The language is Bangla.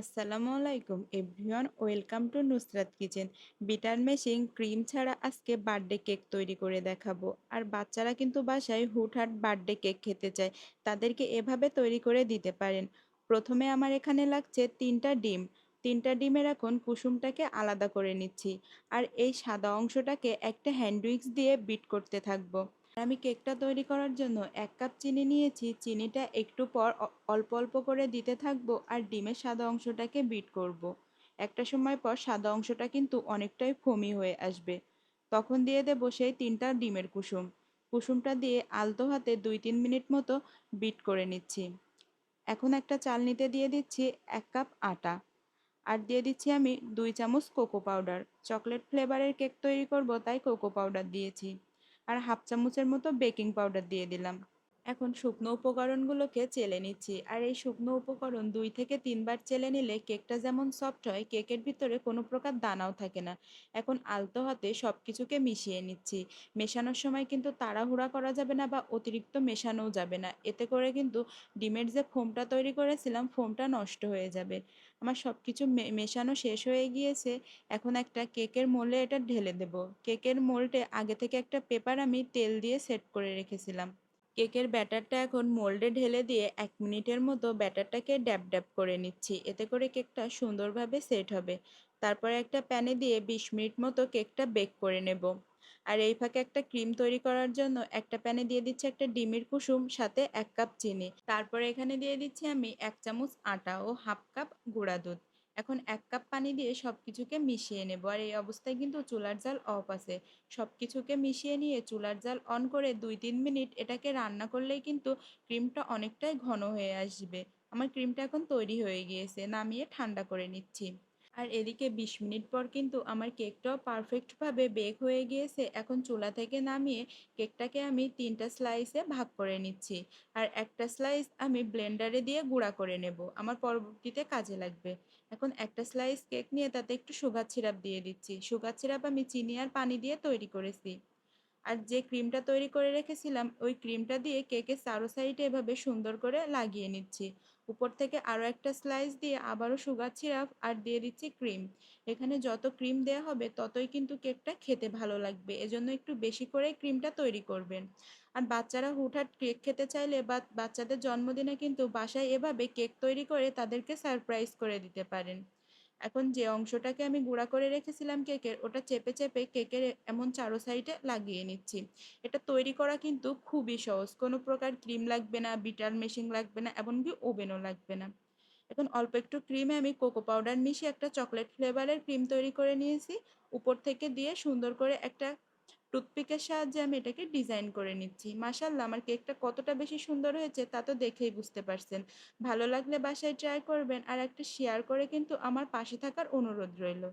আসসালামু আলাইকুম, everyone, welcome to Nusrat kitchen. Beater machine, cream ছাড়া আজকে বার্থডে কেক তৈরি করে দেখাবো। আর বাচ্চারা কিন্তু বাসায় হুটহাট বার্থডে কেক খেতে চায়, তাদেরকে এভাবে তৈরি করে দিতে পারেন। প্রথমে আমার এখানে লাগছে তিনটা ডিম। তিনটা ডিমের এখন কুসুমটাকে আলাদা করে নিচ্ছি। আর এই সাদা অংশটাকে একটা হ্যান্ডউইক্স দিয়ে বিট করতে থাকব। আমি কেকটা তৈরি করার জন্য এক কাপ চিনি নিয়েছি। চিনিটা একটু পর অল্প অল্প করে দিতে থাকব আর ডিমের সাদা অংশটাকে বিট করব। একটা সময় পর সাদা অংশটা কিন্তু অনেকটাই ফমি হয়ে আসবে। তখন দিয়ে দেবো সেই তিনটা ডিমের কুসুম। কুসুমটা দিয়ে আলতো হাতে দুই তিন মিনিট মতো বিট করে নিচ্ছি। এখন একটা চালনিতে দিয়ে দিচ্ছি এক কাপ আটা। আর দিয়ে দিচ্ছি আমি দুই চামচ কোকো পাউডার। চকলেট ফ্লেভারের কেক তৈরি করব, তাই কোকো পাউডার দিয়েছি। আর হাফ চামচের মতো বেকিং পাউডার দিয়ে দিলাম। এখন শুকনো উপকরণগুলোকে চেলে নিচ্ছি। আর এই শুকনো উপকরণ দুই থেকে তিনবার চেলে নিলে কেকটা যেমন সফট হয়, কেকের ভিতরে কোনো প্রকার দানাও থাকে না। এখন আলতো হাতে সব কিছুকে মিশিয়ে নিচ্ছি। মেশানোর সময় কিন্তু তাড়াহুড়া করা যাবে না বা অতিরিক্ত মেশানোও যাবে না। এতে করে কিন্তু ডিমের যে ফোমটা তৈরি করেছিলাম, ফোমটা নষ্ট হয়ে যাবে। আমার সব কিছু মেশানো শেষ হয়ে গিয়েছে। এখন একটা কেকের মোল্ডে এটা ঢেলে দেব। কেকের মোল্ডে আগে থেকে একটা পেপার আমি তেল দিয়ে সেট করে রেখেছিলাম। কেকের ব্যাটারটা এখন মোল্ডে ঢেলে দিয়ে এক মিনিটের মতো ব্যাটারটাকে ড্যাব ড্যাব করে নিচ্ছি। এতে করে কেকটা সুন্দরভাবে সেট হবে। তারপরে একটা প্যানে দিয়ে বিশ মিনিট মতো কেকটা বেক করে নেব। আর এই ফাঁকে একটা ক্রিম তৈরি করার জন্য একটা প্যানে দিয়ে দিচ্ছি একটা ডিমের কুসুম, সাথে এক কাপ চিনি। তারপরে এখানে দিয়ে দিচ্ছি আমি এক চামচ আটা ও হাফ কাপ গুঁড়া দুধ। এখন এক কাপ পানি দিয়ে সব কিছুকে মিশিয়ে নেব। আর এই অবস্থায় কিন্তু চুলার জাল অফ আছে। সব কিছুকে মিশিয়ে নিয়ে চুলার জাল অন করে দুই তিন মিনিট এটাকে রান্না করলেই কিন্তু ক্রিমটা অনেকটাই ঘন হয়ে আসবে। আমার ক্রিমটা এখন তৈরি হয়ে গিয়েছে, নামিয়ে ঠান্ডা করে নিচ্ছি। আর এদিকে বিশ মিনিট পর কিন্তু আমার কেকটাও পারফেক্টভাবে বেক হয়ে গিয়েছে। এখন চুলা থেকে নামিয়ে কেকটাকে আমি তিনটা স্লাইসে ভাগ করে নিচ্ছি। আর একটা স্লাইস আমি ব্লেন্ডারে দিয়ে গুঁড়া করে নেব। আমার পরবর্তীতে কাজে লাগবে। এখন একটা স্লাইস কেক নিয়ে তাতে একটু সুগার সিরাপ দিয়ে দিচ্ছি। সুগার সিরাপ আমি চিনি আর পানি দিয়ে তৈরি করেছি। আর যে ক্রিমটা তৈরি করে রেখেছিলাম, ওই ক্রিমটা দিয়ে কেকের চারো সাইডে এভাবে সুন্দর করে লাগিয়ে নিচ্ছি। উপর থেকে আরও একটা স্লাইস দিয়ে আবারও সুগার সিরাপ আর দিয়ে দিচ্ছি ক্রিম এখানে যত ক্রিম দেওয়া হবে, ততই কিন্তু কেকটা খেতে ভালো লাগবে। এজন্য একটু বেশি করে ক্রিমটা তৈরি করবেন। আর বাচ্চারা হুটহাট কেক খেতে চাইলে বা বাচ্চাদের জন্মদিনে কিন্তু বাসায় এভাবে কেক তৈরি করে তাদেরকে সারপ্রাইজ করে দিতে পারেন। এখন যে অংশটাকে আমি গুঁড়া করে রেখেছিলাম কেকের, ওটা চেপে চেপে কেকের এমন চারো সাইডে লাগিয়ে নিচ্ছি। এটা তৈরি করা কিন্তু খুবই সহজ। কোনো প্রকার ক্রিম লাগবে না, বিটার মেশিন লাগবে না, এমনকি ওভেনও লাগবে না। এখন অল্প একটু ক্রিমে আমি কোকো পাউডার মিশিয়ে একটা চকলেট ফ্লেভারের ক্রিম তৈরি করে নিয়েছি। উপর থেকে দিয়ে সুন্দর করে একটা টুথপিকের সাহায্যে আমি এটাকে ডিজাইন করে নিচ্ছি। মাসাল্লাহ আমার কেকটা কতটা বেশি সুন্দর হয়েছে তা তো দেখেই বুঝতে পারছেন। ভালো লাগলে বাসায় ট্রাই করবেন আর একটা শেয়ার করে কিন্তু আমার পাশে থাকার অনুরোধ রইল।